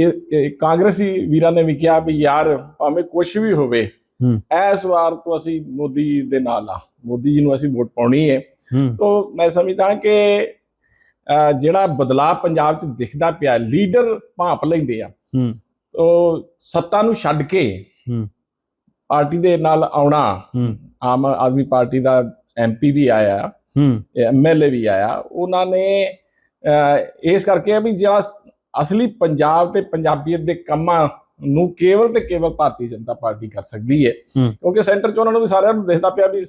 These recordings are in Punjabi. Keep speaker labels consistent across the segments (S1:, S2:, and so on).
S1: ਇਹ ਕਾਂਗਰਸੀ ਵੀਰਾਂ ਨੇ ਵੀ ਕਿਹਾ ਵੀ ਯਾਰ ਭਾਵੇਂ ਕੁਝ ਵੀ ਹੋਵੇ। ਇਸ ਵਾਰ ਤੋਂ ਅਸੀਂ ਮੋਦੀ ਦੇ ਨਾਲ ਆ। ਮੋਦੀ ਜੀ ਨੂੰ ਅਸੀਂ ਵੋਟ ਪਾਉਣੀ ਹੈ। ਤੋਂ ਮੈਂ ਸਮਝਦਾ ਕਿ ਜਿਹੜਾ ਬਦਲਾਅ ਪੰਜਾਬ 'ਚ ਦਿਖਦਾ ਪਿਆ ਲੀਡਰ ਭਾਂਪ ਲੈਂਦੇ ਆ। ਤੋਂ ਸੱਤਾ ਨੂੰ ਛੱਡ ਕੇ। ਪਾਰਟੀ ਦੇ ਨਾਲ ਆਉਣਾ ਆਮ ਆਦਮੀ ਪਾਰਟੀ ਦਾ ਐਮਪੀ ਵੀ ਆਇਆ ਐਮਐਲਏ ਵੀ ਆਇਆ ਉਹਨਾਂ ਨੇ ਇਸ ਕਰਕੇ ਆ ਵੀ ਜਿਹੜਾ ਅਸਲੀ ਪੰਜਾਬ ਤੇ ਪੰਜਾਬੀਅਤ ਦੇ ਕੰਮਾਂ ਨੂੰ ਕੇਵਲ ਤੇ ਕੇਵਲ ਭਾਰਤੀ ਜਨਤਾ ਪਾਰਟੀ ਕਰ ਸਕਦੀ ਹੈ। ਕਿਉਂਕਿ ਸੈਂਟਰ 'ਚ ਉਹਨਾਂ ਨੂੰ ਵੀ ਸਾਰਿਆਂ ਨੂੰ ਦਿਖਦਾ ਪਿਆ ਵੀ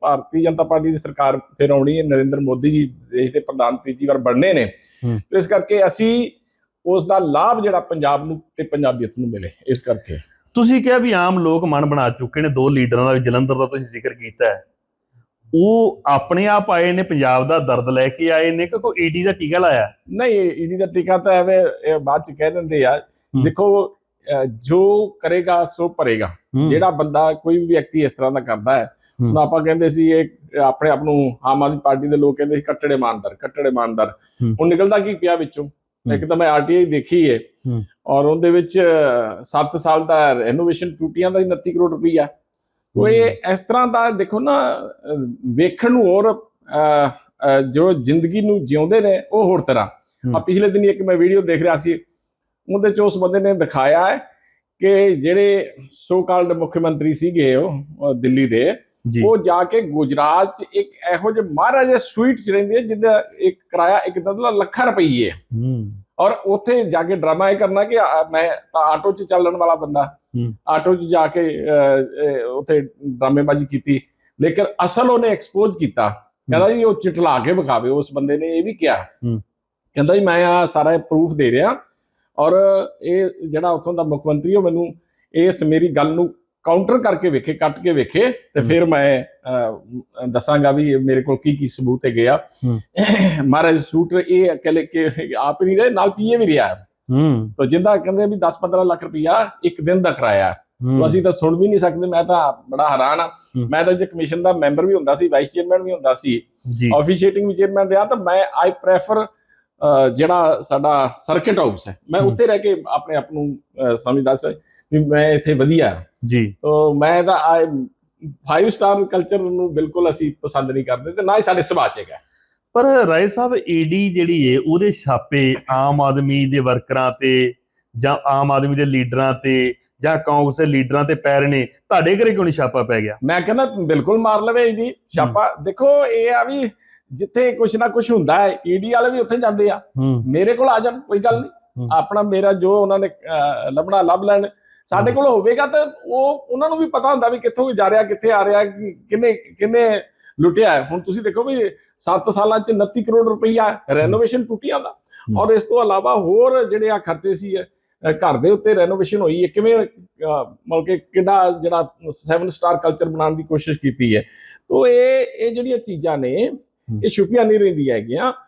S1: ਭਾਰਤੀ ਜਨਤਾ ਪਾਰਟੀ ਦੀ ਸਰਕਾਰ ਫਿਰ ਆਉਣੀ ਹੈ ਨਰਿੰਦਰ ਮੋਦੀ ਜੀ ਦੇਸ਼ ਦੇ ਪ੍ਰਧਾਨ ਤੀਜੀ ਵਾਰ ਬਣਨੇ ਨੇ। ਇਸ ਕਰਕੇ ਅਸੀਂ ਉਸ ਦਾ ਲਾਭ ਜਿਹੜਾ ਪੰਜਾਬ ਨੂੰ ਤੇ ਪੰਜਾਬੀਅਤ ਨੂੰ ਮਿਲੇ ਇਸ ਕਰਕੇ।
S2: ਤੁਸੀਂ ਕਿਹਾ ਵੀ ਆਮ ਲੋਕ ਮਨ ਬਣਾ ਚੁੱਕੇ ਨੇ ਦੋ ਲੀਡਰਾਂ ਦਾ ਜਲੰਧਰ ਦਾ ਤੁਸੀਂ ਜ਼ਿਕਰ ਕੀਤਾ ਹੈ। ਉਹ ਆਪਣੇ ਆਪ ਆਏ ਨੇ ਪੰਜਾਬ ਦਾ ਦਰਦ ਲੈ ਕੇ ਆਏ ਨੇ ਕਿ ਕੋਈ ਈਡੀ ਦਾ ਟੀਕਾ ਲਾਇਆ?
S1: ਨਹੀਂ ਈਡੀ ਦਾ ਟੀਕਾ ਤਾਂ ਐਵੇਂ ਇਹ ਬਾਅਦ ਚ ਕਹਿ ਦਿੰਦੇ ਆ। ਦੇਖੋ ਜੋ ਕਰੇਗਾ ਸੋ ਭਰੇਗਾ ਜਿਹੜਾ ਬੰਦਾ ਕੋਈ ਵੀ ਵਿਅਕਤੀ ਇਸ ਤਰ੍ਹਾਂ ਦਾ ਕਰਦਾ ਹੈ। ਹੁਣ ਆਪਾਂ ਕਹਿੰਦੇ ਸੀ ਇਹ ਆਪਣੇ ਆਪ ਨੂੰ ਆਮ ਆਦਮੀ ਪਾਰਟੀ ਦੇ ਲੋਕ ਕਹਿੰਦੇ ਸੀ ਕੱਟੜੇ ਇਮਾਨਦਾਰ ਕੱਟੜੇ ਇਮਾਨਦਾਰ
S2: ਹੂੰ।
S1: ਹੁਣ ਨਿਕਲਦਾ ਕੀ ਪਿਆ ਵਿੱਚੋਂ ਇੱਕ ਤਾਂ ਮੈਂ ਆਰਟੀਆਈ ਦੇਖੀ ਹੈ
S2: ਹੂੰ।
S1: ਔਰ ਉਹਦੇ ਵਿੱਚ 7 ਸਾਲ ਦਾ ਰੈਨੋਵੇਸ਼ਨ ਟੂਟੀਆਂ ਦਾ ਹੀ 29 ਕਰੋੜ ਰੁਪਈਆ ਉਹ ਇਹ ਇਸ ਤਰ੍ਹਾਂ ਦਾ ਦੇਖੋ ਨਾ ਵੇਖਣ ਨੂੰ ਹੋਰ ਜੋ ਜ਼ਿੰਦਗੀ ਨੂੰ ਜਿਉਂਦੇ ਨੇ ਉਹ ਹੋਰ ਤਰ੍ਹਾਂ। ਆ ਪਿਛਲੇ ਦਿਨ ਇੱਕ ਮੈਂ ਵੀਡੀਓ ਦੇਖ ਰਿਹਾ ਸੀ ਉਹਦੇ ਚ ਉਸ ਬੰਦੇ ਨੇ ਦਿਖਾਇਆ ਹੈ ਕਿ ਜਿਹੜੇ ਸੋ ਕਾਲਡ ਮੁੱਖ ਮੰਤਰੀ ਸੀਗੇ ਉਹ ਦਿੱਲੀ ਦੇ ਉਹ ਜਾ ਕੇ ਗੁਜਰਾਤ ਚ ਇੱਕ ਇਹੋ ਜਿਹੇ ਮਹਾਰਾਜਾ ਸਵੀਟ ਚ ਰਹਿੰਦੇ ਜਿਹਦਾ ਇੱਕ ਕਿਰਾਇਆ ਇੱਕ ਦਾ ਲੱਖਾਂ ਰੁਪਈਏ ਔਰ ਉੱਥੇ ਜਾ ਕੇ ਡਰਾਮਾ ਇਹ ਕਰਨਾ ਕਿ ਮੈਂ ਤਾਂ ਆਟੋ 'ਚ ਚੱਲਣ ਵਾਲਾ ਬੰਦਾ। ਆਟੋ 'ਚ ਜਾ ਕੇ ਉੱਥੇ ਡਰਾਮੇਬਾਜ਼ੀ ਕੀਤੀ। ਲੇਕਿਨ ਅਸਲ ਉਹਨੇ ਐਕਸਪੋਜ਼ ਕੀਤਾ। ਕਹਿੰਦਾ ਜੀ ਉਹ ਚਿਟਲਾ ਕੇ ਵਿਖਾਵੇ ਉਸ ਬੰਦੇ ਨੇ ਇਹ ਵੀ ਕਿਹਾ। ਕਹਿੰਦਾ ਜੀ ਮੈਂ ਆ ਸਾਰਾ ਪ੍ਰੂਫ ਦੇ ਰਿਹਾ। ਔਰ ਇਹ ਜਿਹੜਾ ਉੱਥੋਂ ਦਾ ਮੁੱਖ ਮੰਤਰੀ ਉਹ ਮੈਨੂੰ ਇਸ ਮੇਰੀ ਗੱਲ ਨੂੰ ਕਾਊਂਟਰ ਕਰਕੇ ਵੇਖੇ ਕੱਟ ਕੇ ਵੇਖੇ ਤੇ। ਫਿਰ ਮੈਂ ਦੱਸਾਂਗਾ ਵੀ ਮੇਰੇ ਕੋਲ ਕੀ ਕੀ ਸਬੂਤ
S2: ਹੂੰ।
S1: ਮਹਾਰਾਜ ਸੂਟ ਇਹ ਅਕਲੇ ਕਿ ਆਪ ਹੀ ਨਹੀਂ ਰਹੇ ਨਾਲ ਪੀਏ ਵੀ ਰਿਹਾ।
S2: ਹੂੰ।
S1: ਤੋ ਜਿੰਦਾ ਕਹਿੰਦੇ ਵੀ 10-15 ਲੱਖ ਰੁਪਇਆ ਇੱਕ ਦਿਨ ਦਾ ਕਿਰਾਇਆ ਤੋ ਅਸੀਂ ਤਾਂ ਸੁਣ ਵੀ ਨਹੀਂ ਸਕਦੇ ਮੈਂ ਤਾਂ ਬੜਾ ਹੈਰਾਨ ਆ। ਮੈਂ ਤਾਂ ਜੇ ਕਮਿਸ਼ਨ ਦਾ ਮੈਂਬਰ ਵੀ ਹੁੰਦਾ ਸੀ ਵਾਈਸ ਚੇਅਰਮੈਨ ਵੀ ਹੁੰਦਾ ਸੀ
S2: ਜੀ।
S1: ਆਫੀਸ਼ੀਏਟਿੰਗ ਵੀ ਚੇਅਰਮੈਨ ਰਿਹਾ ਤਾਂ ਮੈਂ ਆਈ ਪ੍ਰੈਫਰ ਜਿਹੜਾ ਸਾਡਾ ਸਰਕਟ ਹਾਊਸ ਹੈ। ਮੈਂ। ਉੱਥੇ ਰਹਿ ਕੇ ਆਪਣੇ ਆਪ ਨੂੰ ਸਮਝਦਾ ਸੀ ਵੀ ਮੈਂ ਇੱਥੇ ਵਧੀਆ
S2: ਜੀ।
S1: ਤੋ ਮੈਂ ਤਾਂ ਆਈ 5 ਸਟਾਰ ਕਲਚਰ ਨੂੰ ਬਿਲਕੁਲ ਅਸੀਂ ਪਸੰਦ ਨਹੀਂ ਕਰਦੇ ਤੇ ਨਾ ਹੀ ਸਾਡੇ ਸੁਭਾਅ ਚ ਹੈਗਾ।
S2: ਪਰ ਰਾਏ ਸਾਹਿਬ ਈਡੀ ਜਿਹੜੀ ਏ ਉਹਦੇ ਛਾਪੇ ਆਮ ਆਦਮੀ ਦੇ ਵਰਕਰਾਂ ਤੇ ਜਾਂ ਆਮ ਆਦਮੀ ਦੇ ਲੀਡਰਾਂ ਤੇ ਜਾਂ ਕਾਂਗਰਸ ਦੇ ਲੀਡਰਾਂ ਤੇ ਪੈ ਰਹੇ ਨੇ ਤੁਹਾਡੇ ਘਰੇ ਕਿਉਂ ਨਹੀਂ ਛਾਪਾ ਪੈ ਗਿਆ?
S1: ਮੈਂ ਕਹਿੰਦਾ ਬਿਲਕੁਲ ਮਾਰ ਲਵੇ ਈਡੀ ਛਾਪਾ। ਦੇਖੋ ਇਹ ਆ ਵੀ ਜਿੱਥੇ ਕੁਛ ਨਾ ਕੁਛ ਹੁੰਦਾ ਹੈ ਈਡੀ ਵਾਲੇ ਵੀ ਉੱਥੇ ਜਾਂਦੇ ਆ। ਮੇਰੇ ਕੋਲ ਆ ਜਾਣ ਕੋਈ ਗੱਲ ਨਹੀਂ। ਆਪਣਾ ਮੇਰਾ ਜੋ ਉਹਨਾਂ ਨੇ ਲੱਭਣਾ ਲੱਭ ਲੈਣ। ਸਾਡੇ। ਕੋਲ ਹੋਵੇਗਾ ਤਾਂ ਉਹ ਉਹਨਾਂ ਨੂੰ ਵੀ ਪਤਾ ਹੁੰਦਾ ਵੀ ਕਿੱਥੋਂ ਜਾ ਰਿਹਾ ਕਿੱਥੇ ਆ ਰਿਹਾ ਕਿੰਨੇ ਕਿੰਨੇ ਲੁੱਟਿਆ ਹੈ। ਹੁਣ ਤੁਸੀਂ ਦੇਖੋ ਵੀ 7 ਸਾਲਾਂ ਚ 29 ਕਰੋੜ ਰੁਪਈਆ ਰੈਨੋਵੇਸ਼ਨ ਟੁੱਟੀਆਂ ਦਾ। ਔਰ ਇਸ ਤੋਂ ਇਲਾਵਾ ਹੋਰ ਜਿਹੜੇ ਆ ਖਰਚੇ ਸੀ ਘਰ ਦੇ ਉੱਤੇ ਰੈਨੋਵੇਸ਼ਨ ਹੋਈ ਹੈ। ਕਿਵੇਂ ਮਤਲਬ ਕਿ ਕਿੰਨਾ ਜਿਹੜਾ 7 ਸਟਾਰ ਕਲਚਰ ਬਣਾਉਣ ਦੀ ਕੋਸ਼ਿਸ਼ ਕੀਤੀ ਹੈ। ਤੋ ਇਹ ਇਹ ਜਿਹੜੀਆਂ ਚੀਜ਼ਾਂ ਨੇ ਇਹ ਛੁਪੀਆਂ ਨਹੀਂ ਰਹਿੰਦੀਆਂ ਹੈਗੀਆਂ।